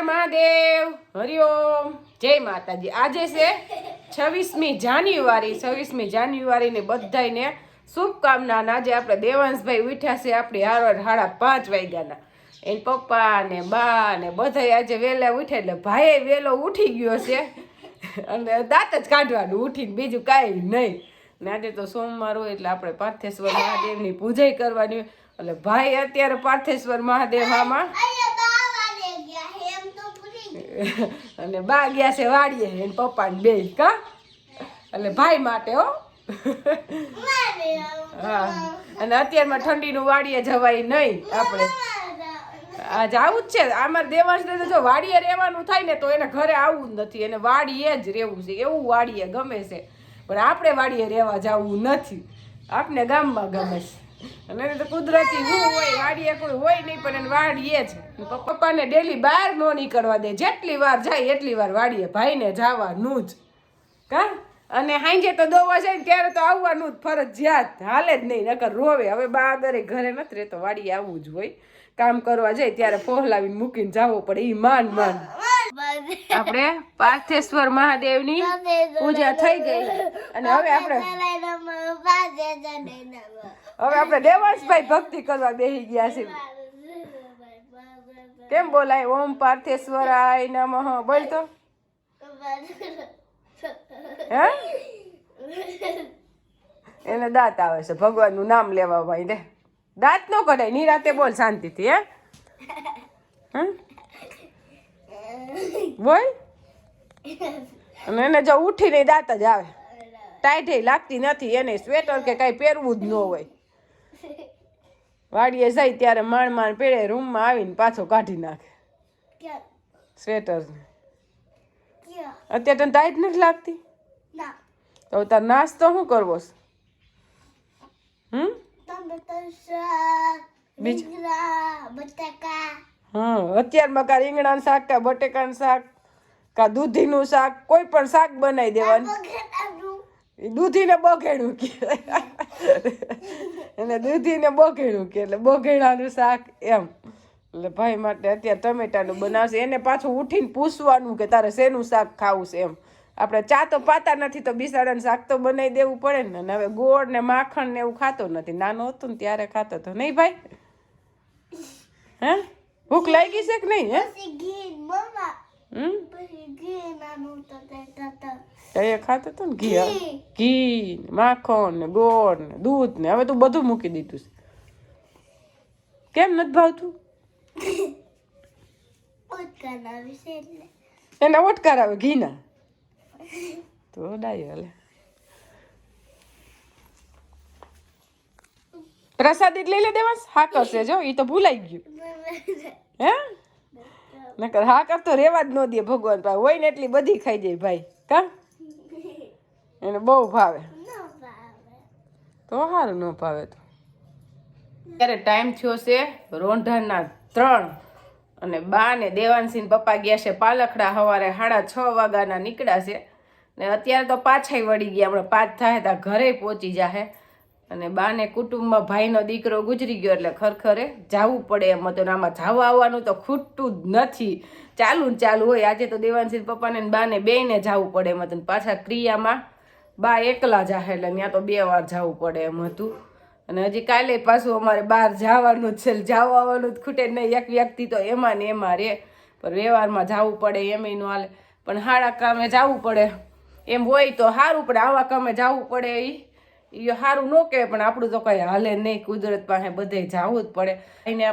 હર મહાદેવ. હરિઓમ જય માતાજી. આજે છે છવ્વીસમી જાન્યુઆરી. છવ્વીસમી જાન્યુઆરી ને બધાને શુભકામના આજે આપણે દેવાંશભાઈ ઉઠ્યા છે આપણી હારવાર સાડા પાંચ વાગ્યાના. એને પપ્પા ને બા ને બધા આજે વહેલા ઉઠે એટલે ભાઈ વહેલો ઉઠી ગયો છે. અને દાંત જ કાઢવાનું, ઉઠીને બીજું કાંઈ નહીં. ને આજે તો સોમવાર હોય એટલે આપણે પાર્થેશ્વર મહાદેવની પૂજા કરવાની એટલે ભાઈ અત્યારે પાર્થેશ્વર મહાદેવ આમાં અને બા ગયા છે વાડીએ, એને પપ્પા ને બે કા? એટલે ભાઈ માટે, હો. હા. અને અત્યારમાં ઠંડીનું વાડીએ જવાય નહીં આપણે. આજ આવું જ છે. આમાં દેવાંશને તો જો વાડીએ રહેવાનું થાય ને તો એને ઘરે આવવું જ નથી. એને વાડીએ જ રહેવું છે. એવું વાડીએ ગમે છે. પણ આપણે વાડીએ રહેવા જવું નથી. આપણે ગામમાં ગમે છે. અને એને તો કુદરતી હું હોય, વાડીએ કોઈ હોય નહીં, પણ એને વાડીએ જ. પપ્પાને ડેલી બહાર ન નીકળવા દે. જેટલી વાર જાય, એટલી વાર વાડીએ ભાઈને જવાનું જ. કા? અને હાંજે તો દોવા જાય ને ત્યારે તો આવવાનું જ ફરજિયાત. હાલે જ નહીં, નકર રોવે. હવે બા દરેક ઘરે નથી રહેતો, વાડીએ આવવું જ હોય. કામ કરવા જાય ત્યારે ફોહલાવીને મૂકીને જવો પડે. એ માન માન. આપણે પાર્થેશ્વર મહાદેવની પૂજા થઈ ગઈ. અને હવે આપણે હવે આપણે દેવાંશભાઈ ભક્તિ કરવા બેસી ગયા છે. કેમ બોલાય? ઓમ પાર્થેશ્વરાય નમઃ. બોલ તો. હે? એને દાંત આવે છે. ભગવાનનું નામ લેવા ભાઈ. દે. દાંત નો કઢાય. નિરાતે બોલ શાંતિથી હે? હે? બોલ અને એને જો ઉઠીને દાંત જ આવે. ટાઈટ લાગતી નથી એને સ્વેટર કે કાંઈ પહેરવું જ ન હોય. વાડીએ જાય ત્યારે માણ માણ પહેરે રૂમમાં આવીને પાછો કાઢી નાખે. સ્વેટર. અત્યારે તને ટાઈટ નથી લાગતી? તો તાર નાસ્તો શું કરવો છે? હમ? બીજું? હા અત્યારમાં કા રીંગણાનું શાક કા બટેકાનું શાક કા દૂધીનું શાક કોઈ પણ શાક બનાવી દેવાનું. દૂધીને બઘેડું કે એને દૂધીને બઘેડું કે એટલે બઘેડાનું શાક એમ. એટલે ભાઈ માટે અત્યારે ટમેટાનું બનાવશે. એને પાછું ઉઠીને પૂછવાનું કે તારે શેનું શાક ખાવું છે એમ. આપણે ચા તો પાતા નથી તો બિસાડાનું શાક તો બનાવી દેવું પડે ને. અને હવે ગોળ ને માખણ ને એવું ખાતો નથી. નાનો હતો ને ત્યારે ખાતો હતો નહીં ભાઈ? હે? ભૂખ લાગી છે કે નહીં હે? હમ? એ ખાતો હતો ને ઘી ઘી. માખણ ને ગોળ ને દૂધ ને હવે તું બધું મૂકી દીધું છે. કેમ નથી ભાવતું? એના ઓટકાર આવે ઘીના. તો ડાય હાલે. પ્રસાદી લઈ લે દેવાસ હા કરશે જો એ તો ભૂલાઈ ગયું. હે? નકર હા કર તો રેવા જ ન દે ભગવાન પાસે. હોય ને એટલી બધી ખાઈ જાય ભાઈ. કા? એને બહુ ભાવે. તો સારું ન ભાવે તો. ત્યારે ટાઈમ થયો છે રોંઢાના ત્રણ. અને બા ને દેવાંશી પપ્પા ગયા છે પાલખડા. સવારે સાડા છ વાગ્યાના નીકળ્યા છે. ને અત્યારે તો પાછાય વળી ગયા. હમણાં પાંચ થાય ત્યાં ઘરે પહોંચી જાહે. અને બાને કુટુંબમાં ભાઈનો દીકરો ગુજરી ગયો એટલે ખરખરે જાવું પડે એમ હતું. આમાં જવા આવવાનું તો ખૂટતું જ નથી. ચાલુ ને ચાલુ હોય. આજે તો દેવાનસિંહ પપ્પાને બાને બેને જવું પડે એમ હતું. પાછા ક્રિયામાં બા એકલા જાહે એટલે ત્યાં તો બે વાર જવું પડે એમ હતું. અને હજી કાલે પાછું અમારે બહાર જવાનું જ છે. જવા આવવાનું જ ખૂટે નહીં. એક વ્યક્તિ તો એમાં ને એમાં રે પણ વ્યવહારમાં જવું પડે એમ એનું હાલે. પણ હાડા કામે જવું પડે. એમ હોય તો સારું પડે આવા કામે જવું પડે એ એ સારું ન કહેવાય, પણ આપણું તો કંઈ હાલે નહીં, કુદરત પાસે બધે જવું જ પડે. એને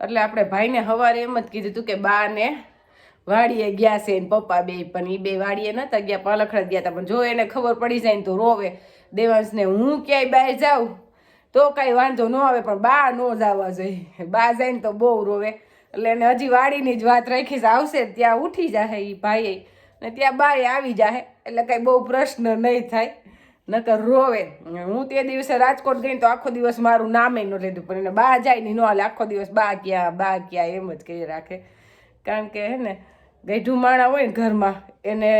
એટલે આપણે ભાઈને સવારે એમ જ કીધું હતું કે બા ને વાડીએ ગયા છે ને પપ્પા બે, પણ એ બે વાડીએ નતા ગયા પાલખડા ગયા હતા પણ જો એને ખબર પડી જાય ને તો રોવે. દેવાંશને હું ક્યાંય બહાર જાઉં તો કાંઈ વાંધો ન આવે, પણ બા ન જવા જોઈએ. બા જાય ને તો બહુ રોવે. એટલે એને હજી વાડીની જ વાત રાખીશ, આવશે ત્યાં ઉઠી જશે એ ભાઈ ને ત્યાં બાએ આવી જશે એટલે કાંઈ બહુ પ્રશ્ન નહીં થાય. નકર રોવે. હું તે દિવસે રાજકોટ ગઈ તો આખો દિવસ મારું નામે ન લીધું, પણ એને બા જાય નહીં ન હાલે આખો દિવસ બા ક્યાં બા ક્યાં એમ જ કહી રાખે. કારણ કે હે ને ગઈઢું માણા હોય ને ઘરમાં, એને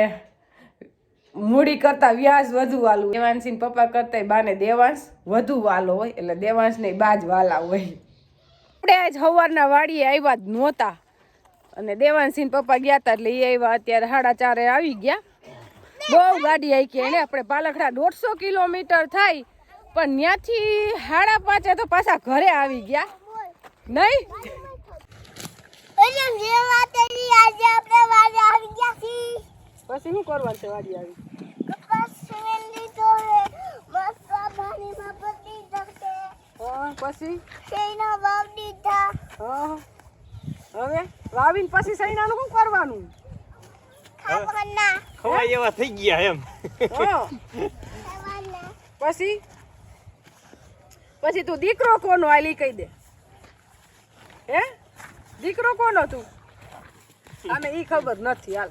મૂડી કરતાં વ્યાજ વધુ વાલું દેવાંશી પપ્પા કરતા બાને દેવાંશ વધુ વાલો હોય, એટલે દેવાંશ ને બા જ વાલા હોય. આપણે આજ સવારના વાડીએ આવ્યા જ નહોતા. અને દેવાંશી પપ્પા ગયા હતા એટલે એ આવ્યા, અત્યારે સાડા ચારે આવી ગયા. બહુ ગાડી આવી એને આપણે પાલખડા દોઢસો કિલોમીટર થાય પણ ત્યાંથી સાડા પાંચે તો પાછા ઘરે આવી ગયા. નહીં? પછી શું કરવાનું છે વાડી આવી? પછી? હવે? વાવીને પછી સૈનાનું શું કરવાનું? ખવાય એવા થઈ ગયા એમ. પછી? પછી તું દીકરો કોનો આલી કહી દે. હે? દીકરો કોનો તું? આને ઈ ખબર નથી હાલ.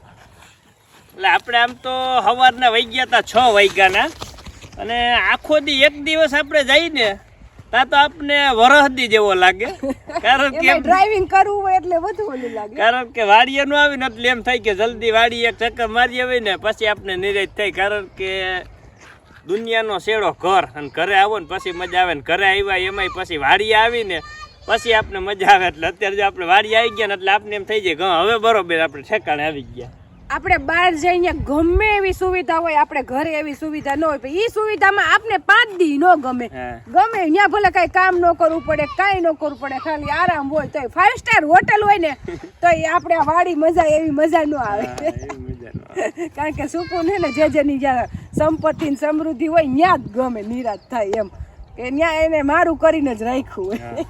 એટલે આપણે આમ તો સવારના વહી ગયા હતા છ વાગ્યાના. અને આખો દી એક દિવસ આપણે જઈને ત્યાં તો આપને વરહદી જેવો લાગે. કારણ કે ડ્રાઇવિંગ કરવું હોય એટલે વધુ ઓલું લાગે. કારણ કે વાડીએ નું આવીને એટલે એમ થાય કે જલ્દી વાડી એક ચક્કર મારી આવી ને પછી આપને નિરાશ થાય. કારણ કે દુનિયાનો શેડો ઘર અને ઘરે આવો ને પછી મજા આવે ને ઘરે આવ્યા એમાંય પછી વાડીએ આવીને પછી આપને મજા આવે. એટલે અત્યારે જો આપણે વાડી આવી ગયા ને એટલે આપને એમ થઈ જાય કે હવે બરોબર આપણે ઠેકાણે આવી ગયા. આપણે બહાર જઈને ગમે એવી સુવિધા હોય આપણે ઘરે એવી સુવિધા ન હોય એ સુવિધામાં આપને પાંચ દી ન ગમે. ગમે ત્યાં ભલે કઈ કામ ન કરવું પડે કઈ ન કરવું પડે ખાલી આરામ હોય તો ફાઈવ સ્ટાર હોટલ હોય ને તો એ આપણે વાડી મજા એવી મજા ન આવે. એવી મજા ન આવે. કારણ કે સુકૂન હે ને જે જેની જ્યાં સંપત્તિ ને સમૃદ્ધિ હોય ત્યાં જ ગમે નિરાશ થાય એમ. કે ત્યાં એને મારું કરીને જ રાખ્યું હોય.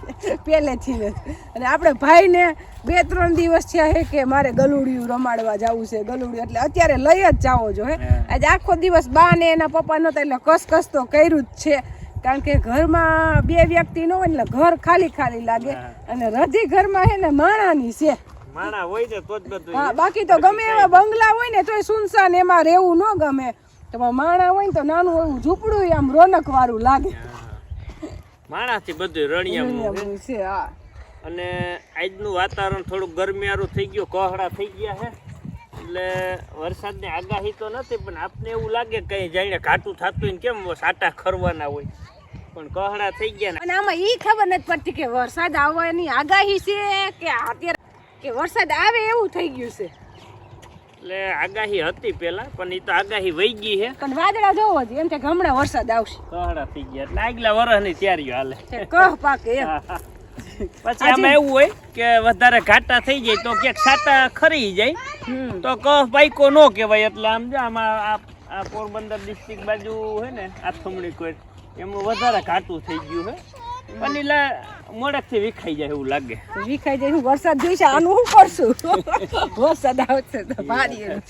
પહેલેથી જ. અને આપણે ભાઈને બે ત્રણ દિવસ થયા હે કે મારે ગલુડિયું રમાડવા જવું છે ગલુડિયું એટલે અત્યારે લઈ જ જાવો જો હે. આજે આખો દિવસ બા ને એના પપ્પા નહોતા એટલે કસકસ તો કર્યું જ છે. કારણ કે ઘરમાં બે વ્યક્તિ ન હોય એટલે ઘર ખાલી ખાલી લાગે. અને રધી ઘરમાં હે ને માણાની છે. બાકી તો ગમે એવા બંગલા હોય ને તોય સુનસાન એમાં રહેવું ન ગમે. તો માણા હોય ને તો નાનું એવું ઝૂંપડું આમ રોનક વાળું લાગે માણાથી બધું રણિયામણું છે. હા. અને આજનું વાતાવરણ થોડુંક ગરમિયારું થઈ ગયું કોહડા થઈ ગયા છે. એટલે વરસાદની આગાહી તો નથી પણ આપને એવું લાગે કે જઈને ઘાટું થતું હોય ને કેમ સાટા ખરવાના હોય. પણ કોહડા થઈ ગયા અને આમાં એ ખબર નથી પડતી કે વરસાદ આવવાની આગાહી છે કે અત્યારે કે વરસાદ આવે એવું થઈ ગયું છે. એટલે આગાહી હતી પેલા પણ એ તો આગાહી વહી ગઈ છે પણ વાદળા જોવો એમ કે હમણાં વરસાદ આવશે. કહડા થઈ ગયા. એટલે આગલા વરસની તૈયારીઓ હાલે. કહ પાકે. પછી આમાં એવું હોય કે વધારે ઘાટા થઈ જાય તો ક્યાંક સાટા ખરી જાય. તો કફ બાઈકો નો કહેવાય એટલે આમ જો આમાં આ આ પોરબંદર ડિસ્ટ્રિક્ટ બાજુ હે ને આથમણી કોઈ એમાં વધારે ઘાટું થઈ ગયું હે. પણ એટલે મોડેકથી વિખાઈ જાય એવું લાગે. વિખાઈ જાય હું વરસાદ જોઈશે આનું શું કરશું? વરસાદ આવશે તો ભારી એમ.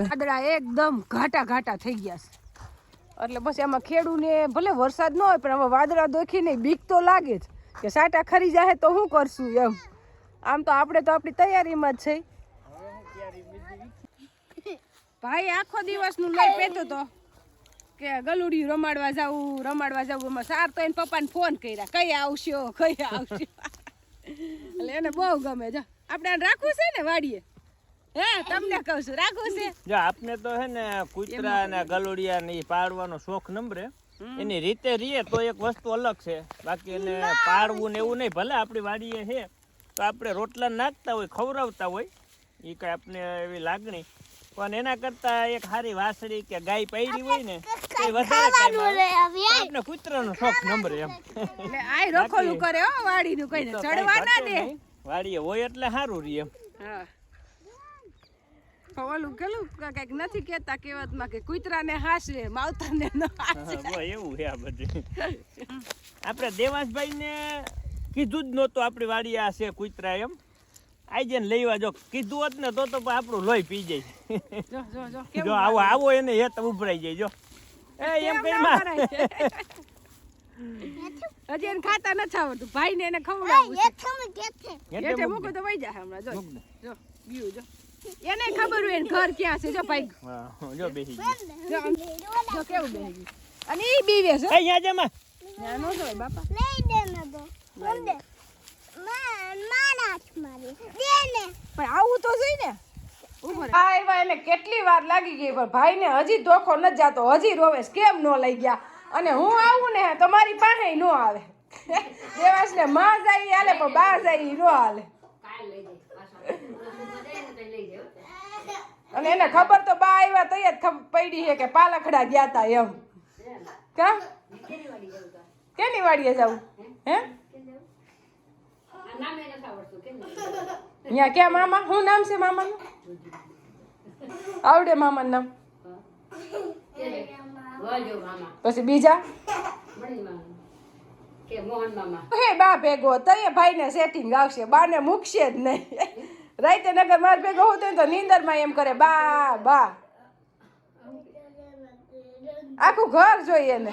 વાદળા એકદમ ઘાટા ઘાટા થઈ ગયા છે. એટલે પછી આમાં ખેડૂને ભલે વરસાદ ન હોય પણ આમાં વાદળા દોખીને બીક તો લાગે જ. કે સાટા ખરી જાય તો શું કરશું એમ. આમ તો આપણે તો આપણી તૈયારીમાં જ છે. ભાઈ આખો દિવસનું લઈ પેતો તો? કે ગલુડિયું રમાડવા જાવું રમાડવા જાવું એમાં સાર તો એને પપ્પાને ફોન કર્યા કઈ આવશો કઈ આવશો? એટલે એને બહુ ગમે જો. આપણે રાખવું છે ને વાડીએ? હે તમને કહું છું રાખવું છે? જો આપને તો હે ને કૂતરા ને ગલુડિયા ને પાડવાનો શોખ નંબરે. એની રીતે રીએ તો એક વસ્તુ અલગ છે. બાકી એને પાડવું ને એવું નહીં ભલે આપણી વાડીએ છે તો આપણે રોટલા નાખતા હોય ખવડાવતા હોય એ કઈ આપને એવી લાગણી. પણ એના કરતા એક સારી વાસળી કે ગાય પાડી હોય ને એ વધારે કામ આવે. લઈ આવી તો આપણે કૂતરાનો શોખ નંબરે એમ. એટલે આય રખોલું કરે હો વાડીનું કઈ ચડવા ના દે. વાડીએ હોય એટલે સારું રહે એમ. હા. ઓલું કેલું? કંઈક નથી કેતા કહેવતમાં કે કૂતરાને હાસવે માવતરને ન હાસવે. એવું છે આ બધું. આપણે દેવાંશભાઈ ને કીધું જ નહોતું આપણી વાડી આ છે કૂતરા એમ. આઈ ને લેવા જો કીધું હોત ને તો તો પણ આપણું લોહી પી જાય. જો આવો આવો એને હેત ઉભરાઈ જાય જો. એ એમ કઈ માં? હજી એને ખાતા નથી આવડતું. ભાઈ ને એને મૂક મૂકો તો વહી જાય હમણાં. જો જો ગયું જો. એને ખબર હોય એને ઘર ક્યાં છે. જો ભાઈ. જો બેસી ગઈ. જો કેવું બેહી ગયું. અને ઈ બીવે છે. અહીંયા જમા. ત્યાં નો બાપા. લઈ દે ને તો. દે. મારા મારી દે ને. પણ આવું તો જોઈ ને. આવ્યા એને કેટલી વાર લાગી ગઈ પણ ભાઈને હજી ધોખો ન જાતો હજી રોવે કેમ ન લઈ ગયા? અને હું આવું ને તમારી પાસે ન આવે. દેવાશ ને માં જાય હાલે પણ બા જાય ન હાલે અને એને ખબર તો બા આવ્યા તઈ જ પડી છે કે પાલખડા ગયા તા એમ. કા? કેની વાડીએ જવું? હે? નામે નથી આવડતું અહીંયા ક્યાં મામા? શું નામ છે મામાનું? આવડે મામાનું નામ. પછી બીજા? હે બા ભેગો તઈએ ભાઈને સેટિંગ આવશે. બાને મૂકશે જ નહીં. રાતે નગર માર ભેગો હોતો તો નીંદરમાં એમ કરે બા બા. આખું ઘર જોઈએ ને